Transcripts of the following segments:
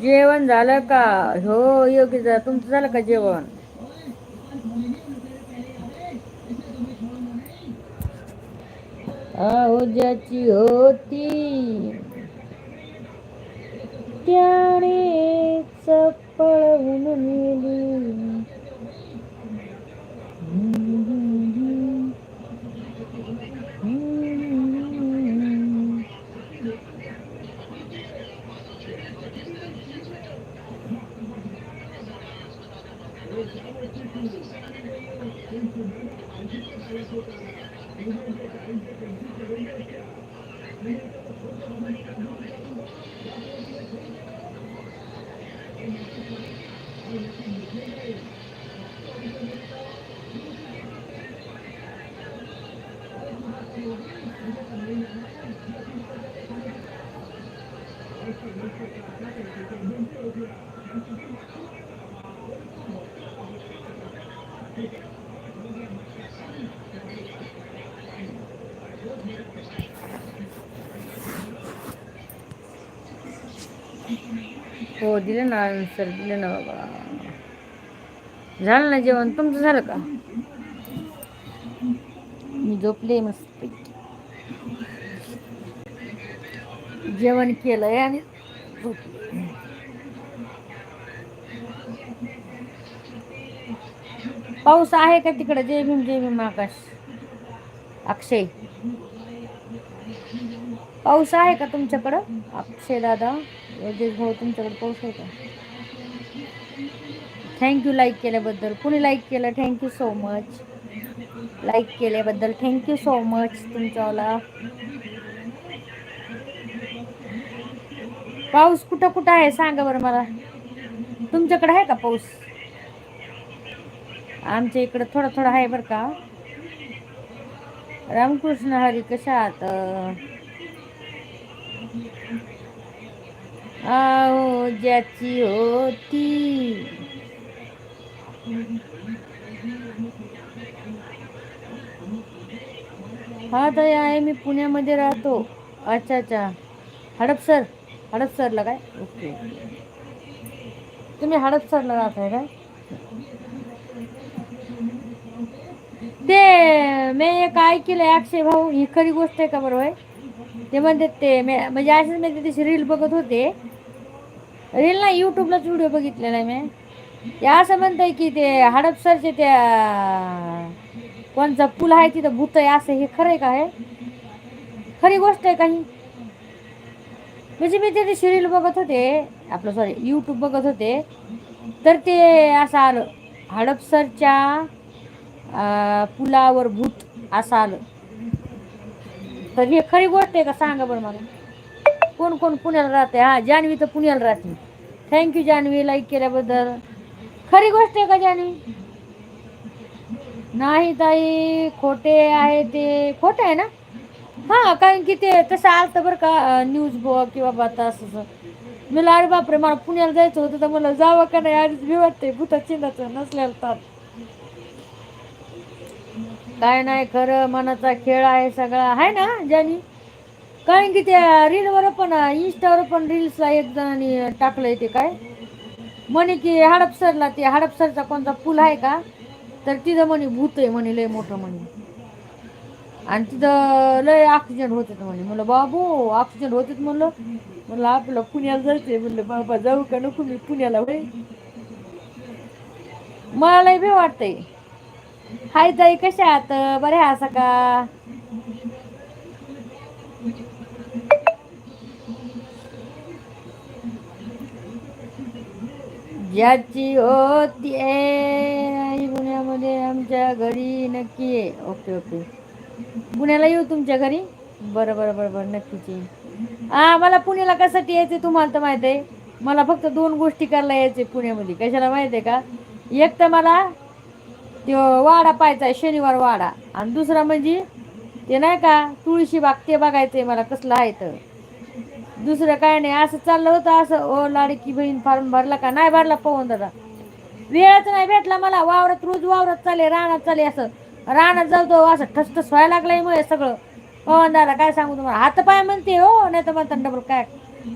जेवण झालं का? हो योग्य तुमचं झालं का जेवण? ज्याची होती. त्याने पळवून नेली. हो दिलं ना सर दिलं ना बाबा. झालं ना जेवण? तुमचं झालं का? मी झोपले मस्त जेवण केलंय आणि झोपले. पाऊस आहे का तिकडं? जय भीम जय भीम आकाश. अक्षय. पाऊस आहे का तुमच्याकडं? अक्षय दादा. योगेश भाऊ तुमच्याकडे पाऊस आहे का थँक्यू लाईक केल्याबद्दल. कुणी लाईक केलं? Thank you so much like केल्याबद्दल. थँक्यू सो मच तुमच्याला पाऊस कुठं कुठं आहे? सांगा बरं मला. तुमच्याकडे आहे का पाऊस? आमच्या इकडं थोडा थोडा आहे बरं का. रामकृष्ण हरी कशा कशात? आओ ज्याची होती। हा ताई आहे मी पुण्यामध्ये राहतो. अच्छा अच्छा. हडपसर हडपसरला काय? ओके तुम्ही हडपसरला राहत आहे काय? ते मी एक ऐकलंय अक्षय भाऊ ही खरी गोष्ट आहे का बरोबर ते म्हणते ते म्हणजे असेच मी त्याची रील बघत होते. रील ना यूट्यूबलाच व्हिडिओ बघितलेला आहे मी. ते असं म्हणतंय की ते हडपसरचे त्या कोणचा पूल आहे तिथं भूत आहे असं हे खरं आहे का हे? खरी गोष्ट आहे काही म्हणजे मी त्याची सिरियल बघत होते आपलं सॉरी यूट्यूब बघत होते तर ते असं आलं हडपसरच्या पुलावर भूत असं आलं. तर हे खरी गोष्ट आहे का? सांगा बरं मला. कोण कोण पुण्याला राहते? हा जान्हवी तर पुण्याला राहते. थँक्यू जान्हवी. लाईक केल्याबद्दल. खरी गोष्ट आहे का जान्हवी? नाही ताई खोटे आहे ते. खोटे आहे ना? हां कारण की ते तसं आलं बरं का न्यूज बो किंवा बाबा असं असं. मला अरे बापरे मला पुण्याला जायचं होतं तर मला जावं का नाही? आधीच भी वाटते भूता चिन्हाचं नसल्याला तर. काय नाही खरं मनाचा खेळ आहे सगळा. आहे ना ज्यानी कारण की त्या रीलवर पण इंस्टावर पण रील्सला एक जणांनी टाकलंय ते काय? म्हणे की हडपसरला ते हडपसरचा कोणता पूल आहे का? तर तिथं म्हणे भूत आहे म्हणे लय मोठं म्हणे. आणि तिथं लय ऑक्सिजन होतात म्हणे. म्हणलं बाबू ऑक्सिजन होतात म्हणलं. म्हणलं आपलं पुण्याला जायचंय. म्हणलं बाबा जाऊ का नको मी पुण्याला वय मला लय बी वाटतंय. हाय ताई कशा आहात? बऱ्या असा का? ज्याची होती आई पुण्यामध्ये आमच्या घरी नक्की ये. Okay okay. पुण्याला येऊ तुमच्या घरी? बरं बरं बरं बरं नक्कीच येईन. हा मला पुण्याला कशासाठी यायचं तुम्हाला तर माहीत आहे. मला फक्त दोन गोष्टी करायला यायचे पुण्यामध्ये. कशाला माहीत आहे का? एक तर मला तो वाडा पाहायचा आहे शनिवार वाडा. आणि दुसरा म्हणजे ते नाही का तुळशी बाग ते आहे मला कसलं आहे तर. दुसरं काय नाही असं चाललं होतं असं ओ लाडकी बहीण फॉर्म भरला का? नाही भरला पवन दादा. वेळच नाही भेटला मला वावरात रोज वावरात चाले रानात चाले असं. रानात जाऊ असं ठसठस व्हायला लागलंय मग हे सगळं. पवन दादा काय सांगू तुम्हाला? हातपाय म्हणते हो नाही तर म्हणता डबल काय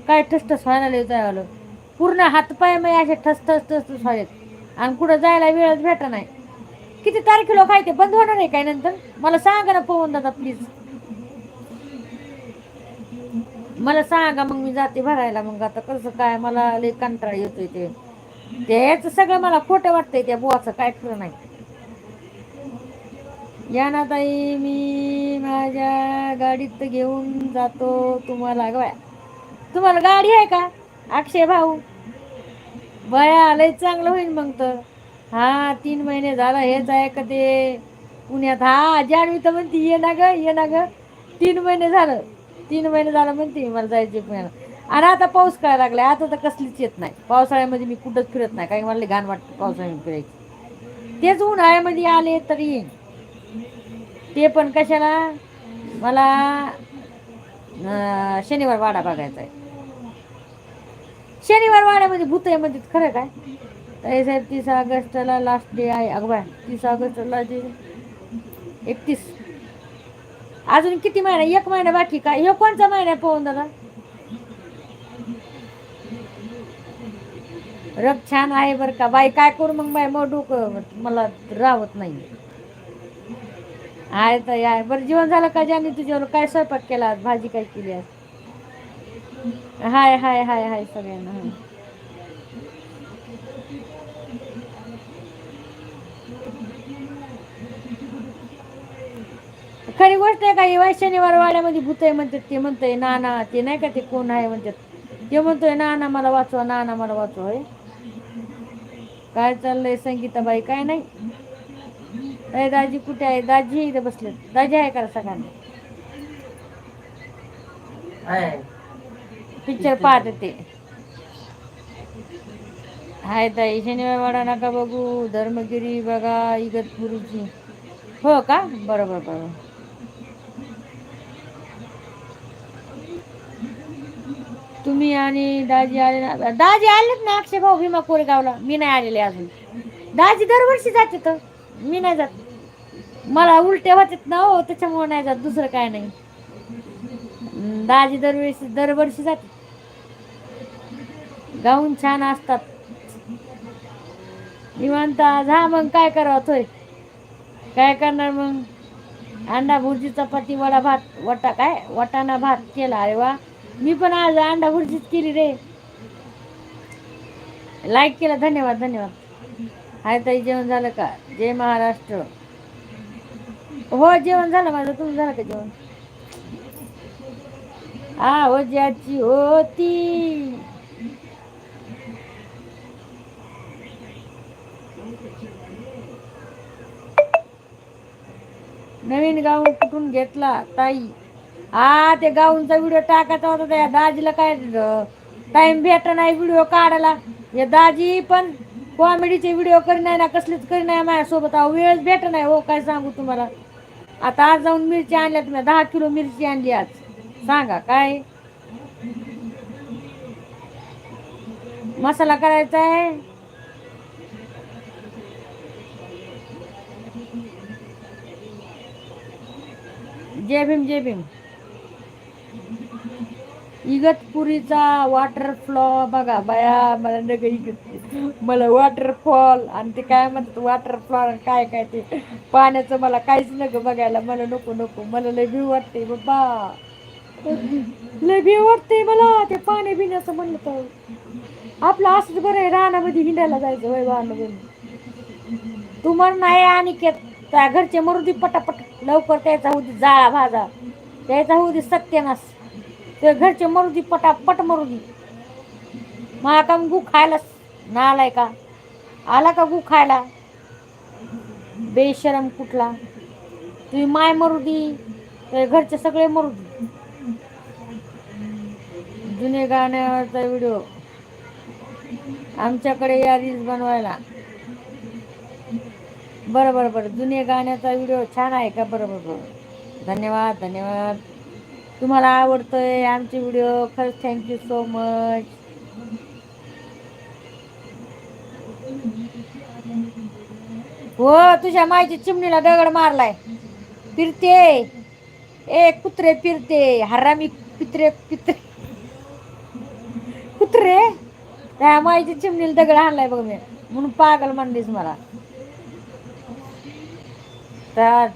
काय ठसठस व्हायला लिहिता आलं. पूर्ण हातपाय मग असे ठसठस ठसठस व्हायलेत. आणि कुठं जायला वेळच भेटा नाही. किती तारखेला काय ते? बंद होणार आहे काय नंतर? मला सांगा ना पवन दादा प्लीज मला सांगा मग मी जाते भरायला मग आता कसं काय मला लई कंटाळा येतोय ते. त्याचं सगळं मला खोटं वाटतंय त्या बुवाचं काय खरं नाही. या ना ताई मी माझ्या गाडीत घेऊन जातो तुम्हाला. गवाय तुम्हाला गाडी आहे का? अक्षय भाऊ बया लय चांगलं होईल मग तर. हा तीन महिने झाला हेच आहे का ते? पुण्यात. हा जाणवी तर म्हणते ये ना ग ये ना ग. तीन महिने झालं. तीन महिने झालं म्हणते मला जायचे पुण्याला आणि आता पाऊस काय लागलाय. आता तर कसलीच येत नाही. पावसाळ्यामध्ये मी कुठंच फिरत नाही. काही मला घाण वाटतं पावसाळ्यामध्ये फिरायची. तेच उन्हाळ्यामध्ये आले तरी येईन ते पण कशाला? मला शनिवार वाडा बघायचा आहे. शनिवार वाड्यामध्ये भूत आहे म्हणजे खरं काय? ताई साहेब तीस ऑगस्टला लास्ट डे आहे. अगं बाय तीस ऑगस्टला जे एकतीस अजून किती महिना? एक महिना बाकी का? हे कोणचा महिना पोहून दादा? रग छान आहे बरं का. बाई काय करू मग? बाई मग डोकं मला राहत नाही. आहे तर या बरं जेवण झालं का ज्याने तुझ्यावर? काय स्वयंपाक केला आज? भाजी काय केली आज? हाय हाय हाय हाय सगळ्यांना हाय. खरी गोष्ट आहे का ही वाय शनिवार वाड्यामध्ये भूत आहे म्हणतात ते म्हणतंय नाना ते नाही का ते कोण आहे म्हणतात. ते म्हणतोय नाना मला वाचवा नाना मला वाचवा होय. काय चाललंय संगीताबाई काय नाही. अरे दाजी कुठे आहे? दाजी इथे बसले दाजी आहे का सगळ्यांना? पिक्चर पाहत ते. हाय ताई शनिवार वाडा नका बघू. धर्मगिरी बघा इगतपुरीची. हो का? बरोबर बरोबर. तुम्ही आणि दाजी आले ना दाजी आलेत ना अक्षय भाऊ भीमा कोरेगावला. मी नाही आलेले अजून. दाजी दरवर्षी जाते तर मी नाही जात. मला उलट्या होतात ना हो त्याच्यामुळे नाही जात दुसरं काय नाही. दाजी दरवर्षी दरवर्षी जाते गाऊन छान असतात. निवांत झा हा मग काय करावं थोय. काय करणार मग? अंडा भुर्जी चपाती वडा भात वटा काय? वटाणा भात केला अरे वा. मी पण आज अंडा भुर्जीच केली रे. लाईक केला धन्यवाद धन्यवाद. हाय ताई जेवण झालं का? जय महाराष्ट्र. हो जेवण झालं माझं. तुम्ही झालं का जेवण? हा हो ज्याची होती. नवीन गाऊन कुठून घेतला ताई? हा ते गाऊनचा व्हिडिओ टाकायचा होता त्या दाजीला काय टाइम भेट नाही व्हिडिओ काढायला. हे दाजी पण कॉमेडीचे व्हिडिओ करी नाही ना कसलीच करी नाही माझ्यासोबत. अहो वेळच भेट नाही हो काय सांगू तुम्हाला. आता आज जाऊन मिरची आणल्या तुम्ही दहा किलो मिरची आणली आज. सांगा काय? मसाला करायचा आहे. जय भीम जय भीम इगतपुरीचा वॉटरफ्लॉ बघा बाया मला नग इगत मला वॉटरफॉल आणि ते काय म्हणतात वॉटरफ्लॉ काय काय ते. पाण्याचं मला काहीच नको बघायला मला नको नको. मला लय भीव वाटते बाबा. लय भीव वाटते मला ते पाणी पिण्याचं म्हणलं तर. आपलं असंच बरं आहे रानामध्ये हिंडायला जायचं वय बांधून तू म्हण नाही आणि त्या घरचे मरुदी पटापट. लवकर त्याचा होती जाळा भाजा. त्याचा होती सत्यानाश. ते घरचे मरुदी पटापट मरुदी मला का गु खायला नालाय का? आला का गु खायला? बेशरम कुठला? तुम्ही माय मरुदी ते घरचे सगळे मरुदी जुने गाण्याचा व्हिडिओ. आमच्याकडे या रील्स बनवायला. बरं बरं बरं. जुने गाण्याचा व्हिडिओ छान आहे का? बरं बरं बरं. धन्यवाद धन्यवाद. तुम्हाला आवडतोय आमचे व्हिडिओ खरंच थँक्यू सो मच हो तुझ्या मायची चिमणीला दगड मारलाय. फिरते. ए कुत्रे फिरते. हरामी पित्रे पित्रे कुत्रे? त्या मायची चिमणीला दगड आणलाय बघ मी. म्हणून पागल म्हणलीस मला. तर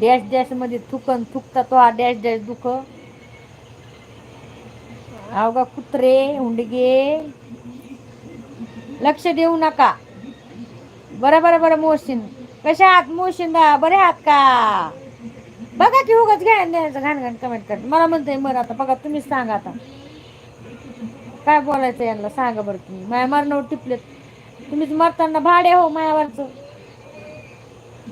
डॅश डॅशमध्ये थुकन थुकता तो हा डॅश डॅश दुख. अवघा कुत्रे हुंडगे? लक्ष देऊ नका. बरं बरं बरं मोहसिन. कशा आहात मोहसिनदा बरे आहात का? बघा की उगाच घ्या द्यायचं घाण घाण कमेंट कर. मला म्हणतंय मर आता. बघा तुम्हीच सांगा आता. काय बोलायचं यांना? सांगा बरं तुम्ही. माया मरणावर टिपलेत. तुम्हीच मरताना भाडे हो मायावरचं.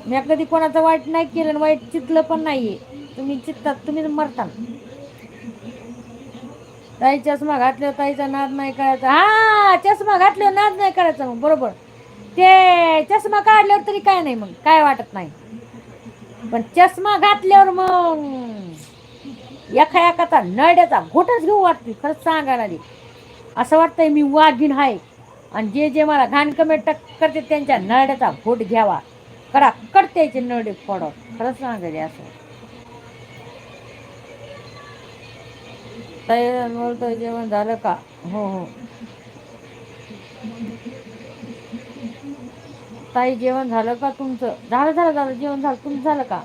मी कधी कोणाचं वाईट नाही केलं आणि वाईट चितलं पण नाहीये. तुम्ही चित्तात तुम्हीच मरता ताई चष्मा घातल्यावर ताईचा नाद नाही करायचा. हा चष्मा घातल्यावर नाद नाही करायचा मग बरोबर. ते चष्मा काढल्यावर तरी काय नाही मग काय वाटत नाही. पण चष्मा घातल्यावर मग एका एकाचा नड्याचा घोटच घेऊ वाटते खरंच सांगायला असं वाटतंय मी वाघीण आहे आणि जे जे मला घाण कमेंट करते त्यांच्या नड्याचा घोट घ्यावा. करा कडत्याचे नडे पडत खरंच सांगायचे असं. ताई बोलतोय जेवण झालं का? हो हो. ताई जेवण झालं का तुमचं? झालं झालं झालं. जेवण झालं. तुमचं झालं का?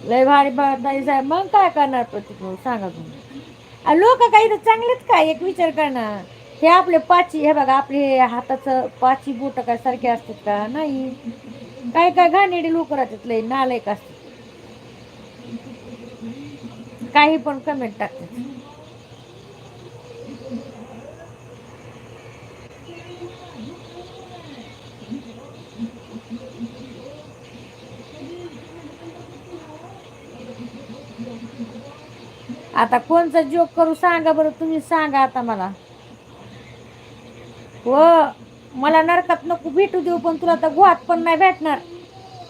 लय भारी ताई साहेब. मग काय करणार प्रतिकूल सांगा तुम्ही. लोक काही तर चांगलेच काय एक विचार करणार. हे आपले पाची हे बघा आपले हे हाताचं पाची बोट काय सारखे असतात का? नाही. काय काय घाणेडी लोक राहतात लय नालायक असतात. काही पण कमेंट टाकतात. आता कोणचा जोक करू सांगा बरं तुम्ही सांगा आता मला. हो मला नरकात नको भेटू देऊ पण तुला तर गुहात पण नाही भेटणार.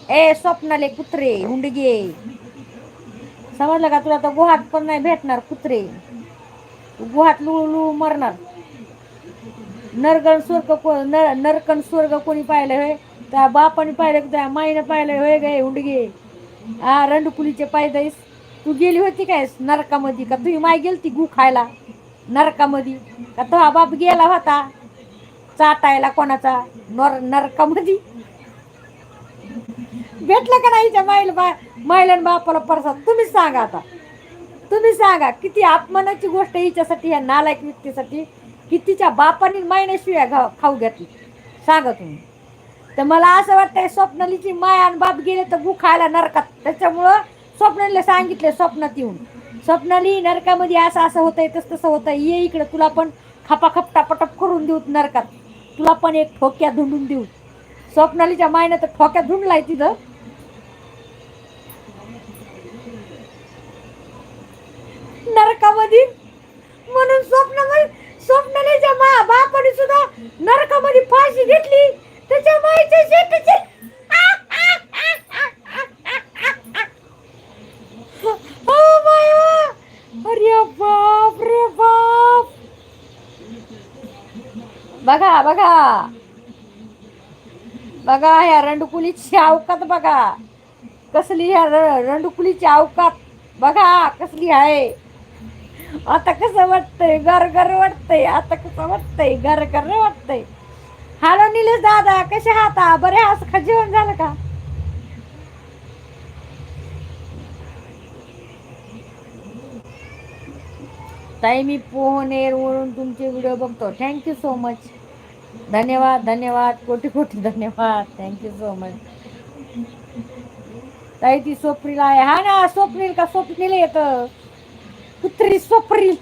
ए स्वप्नाले कुत्रे हुंडगे. समजलं का? तुला तर गुहात पण नाही भेटणार कुत्रे. तू गुहात लुळू लुळू मरणार. नरगण स्वर्ग को नर नरकण स्वर्ग कोणी पाहिलं होय? त्या बापाने पाहिलं त्या माईनं पाहिलं होय गे हुंडगे? हा रंडकुलीचे पायदाईस तू गेली होती काय नरकामध्ये? का तुझी माय गेलती गु खायला? नरकामध्ये? का तो बाप गेला होता? चाटायला कोणाचा नर नरकामध्ये? भेटलं का नाही माईल बा महिलां बापाला परसाद? तुम्हीच सांगा आता. तुम्ही सांगा किती अपमानाची गोष्ट हिच्यासाठी या नालायक व्यक्तीसाठी की तिच्या बापाने महिन्याशिवाय घा खाऊ घेतली. सांगा तुम्ही. तर मला असं वाटतंय स्वप्नालीची माय आणि बाप गेले तर गु खायला नरकात. त्याच्यामुळं स्वप्नालीला सांगितलं स्वप्नात येऊन. स्वप्नाली नरकामध्ये असं असं होतंय तसं तसं होतंय. ये इकडं तुला पण खपा खपटा पटप करून देऊ नरकात. तुला पण एक ठोक्या धुंडून देऊ. स्वप्नालीच्या मायनं तर ठोक्या धुंडलाय तिथं. नरकामध्ये. म्हणून स्वप्न स्वप्नालीच्या मा बापाने सुद्धा नरकामध्ये फाशी घेतली. त्याच्या माईच्या शेतीची. हो अरे बाप रे बाप. बघा बघा. बघा ह्या रंडकुलीची अवकात बघा. कसली ह्या रंडकुलीची अवकात. बघा कसली आहे. आता कसं वाटतंय? गर गर वाटतंय. आता कसं वाटतंय? गर गर वाटतंय. हॅलो निलेश दादा कसे हाता बरे आज खा जेवण झालं का? ताई मी पोहनेर वरून तुमचे व्हिडिओ बघतो. थँक्यू सो मच धन्यवाद धन्यवाद कोटी कोटी धन्यवाद. थँक्यू सो मच ताई ती स्वप्नील आहे. हा ना स्वप्नील का स्वप्नील येत कुत्री स्वप्रील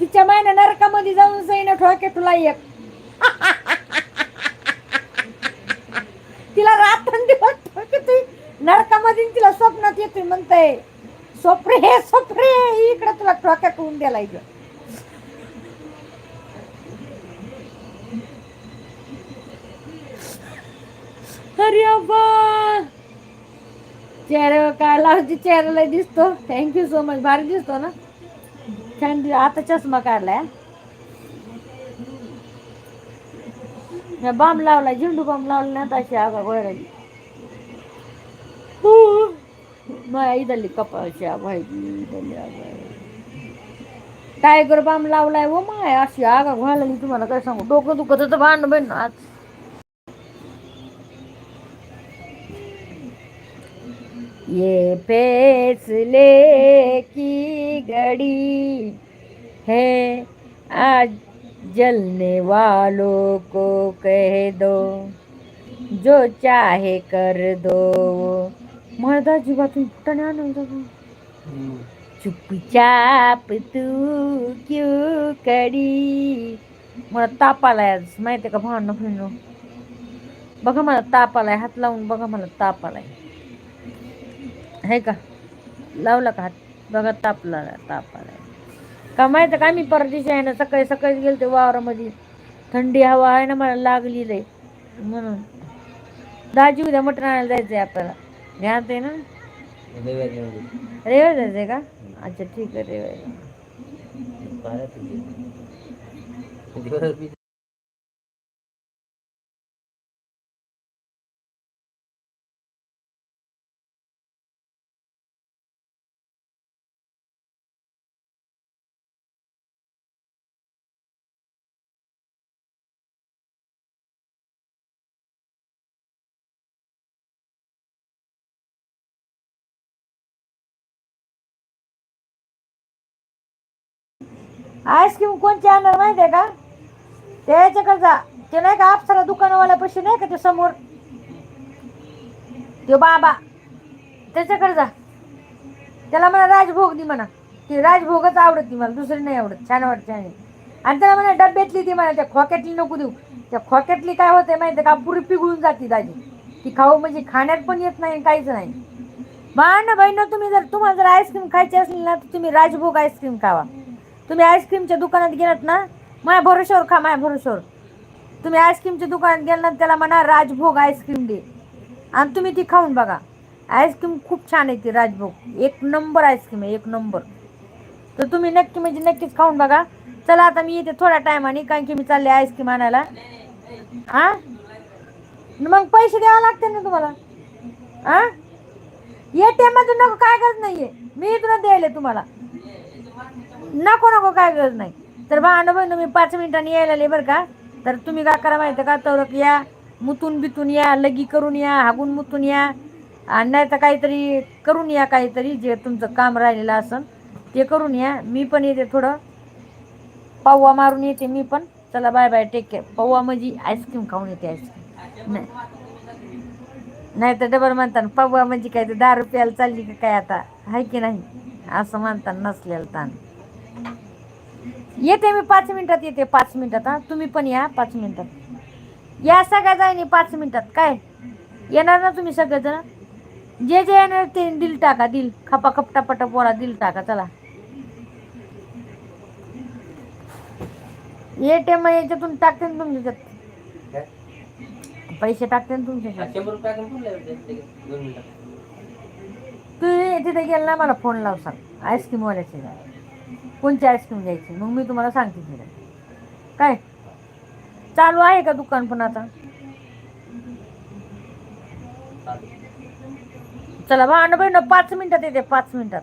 तिच्या मायना नरकामध्ये जाऊन जाईन ठोके तुला एक. तिला रात्रंदिवस ठोके नरकामध्ये तिला स्वप्नात येतोय म्हणताय. स्वप्रे हे स्वप्रे इकडे तुला ठोक्या करून द्यायला इकडं अरे अब्बा चेहऱ्यावर काय लावते? चेहऱ्याला दिसतो. थँक्यू सो मच भारी दिसतो ना? छान आता चष्मा काढलाय बाम लावलाय. झेंडू बाम लावला ना तशी आगा गोळ्याची माया इदली कपाळची आग इदली आग टायगर बाम लावलाय व माय अशी आगा घालली. तुम्हाला काय सांगू? डोकं दुखत होतं भांडण बहीण आज. ये फैसले की घड़ी है। आज जलने वालों को कह दो जो चाहे कर दो मळदा जीवातून फुटाने आनंद चुपचाप तू क्यों कडी मला ताप आलाय माहिती माहितीये का? भावना फिरणं बघा मला ताप आलाय. हात लावून बघा मला ताप आलाय. आहे का? लावला का हात? बघा तापला ताप आलाय का माहिती का मी परदेशी आहे ना सकाळी सकाळी गेलते वावरामध्ये. थंडी हवा आहे ना मला लागली रे म्हणून. दाजी उद्या मटण आणायला जायचंय आपल्याला. ध्यान आहे ना? रेवा जायचंय का? अच्छा ठीक आहे रेवा आईस्क्रीम कोणची आणणार माहिती आहे का? त्याच्याकडे जा. ते नाही का आपसाला दुकानवाल्या पैसे नाही का ते समोर? ते बाबा. त्याच्याकडे जा. त्याला म्हणा राजभोग दे म्हणा. ती राजभोगच आवडत ती मला दुसरी नाही आवडत. छान वाटत छान आणि त्याला म्हणा डब्यातली ती म्हणा त्या खोक्यातली नको देऊ. त्या खोक्यातली काय होते माहिती आहे का? पुरी पिघळून जाते दाजी. ती खाऊ म्हणजे खाण्यात पण येत नाही काहीच नाही. ना बहिण तुम्ही जर तुम्हाला जर आईस्क्रीम खायची असली ना तर तुम्ही राजभोग आईस्क्रीम खावा. तुम्ही आईस्क्रीमच्या दुकानात गेलात ना माझ्या भरोशावर खा माझ्या भरोशावर तुम्ही आईस्क्रीमच्या दुकानात गेलात ना त्याला म्हणा राजभोग आईस्क्रीम दे. आणि तुम्ही ती खाऊन बघा. आईस्क्रीम खूप छान आहे ती राजभोग. एक नंबर आईस्क्रीम आहे एक नंबर. तर तुम्ही नक्की म्हणजे नक्कीच खाऊन बघा. चला आता मी येते थोड्या टायमाने कारण की मी चालले आईस्क्रीम आणायला. हा मग पैसे द्यावे लागते ना तुम्हाला? आ? ए टी मधून नको काय गरज नाहीये. मी इथूनच द्यायला तुम्हाला. नको नको काय गरज नाही. तर भांड बहिण मी पाच मिनिटांनी यायला बरं का? तर तुम्ही काय करा माहिती का? तर या मुतून बितून या लगी करून या हागून मुतून या. आणि नाही तर काहीतरी करून या काहीतरी जे तुमचं काम राहिलेलं असन ते करून या. मी पण येते थोडं. पौवा मारून येते मी पण. चला बाय बाय टेक केअर पव्वा म्हणजे आईस्क्रीम खाऊन येते आईस्क्रीम नाही. नाही तर डबल म्हणतात पौवा म्हणजे काय ते दहा रुपयाला चालली का काय आता? आहे की नाही? असं म्हणतात नसलेलं ताण. येते मी पाच मिनिटात येते पाच मिनिटात हा. तुम्ही पण या पाच मिनिटात. या सगळ्या जाईनी पाच मिनिटात. काय? येणार ना तुम्ही सगळेजण? जे जे येणार ते दिल टाका दिल. खपा खपटा पटा पोळा दिल टाका चला. एटीएम याच्यातून टाकते ना तुमच्यात पैसे टाकते ना मिनिटं तुम्ही तिथे गेला ना मला फोन लाव सांग. आईस्क्रीमवाल्याचे कोणती आईस्क्रीम घ्यायची? मग मी तुम्हाला सांगते तिला. काय? चालू आहे का दुकान पण आता? चला भांड बहिण पाच मिनिटात येते पाच मिनिटात.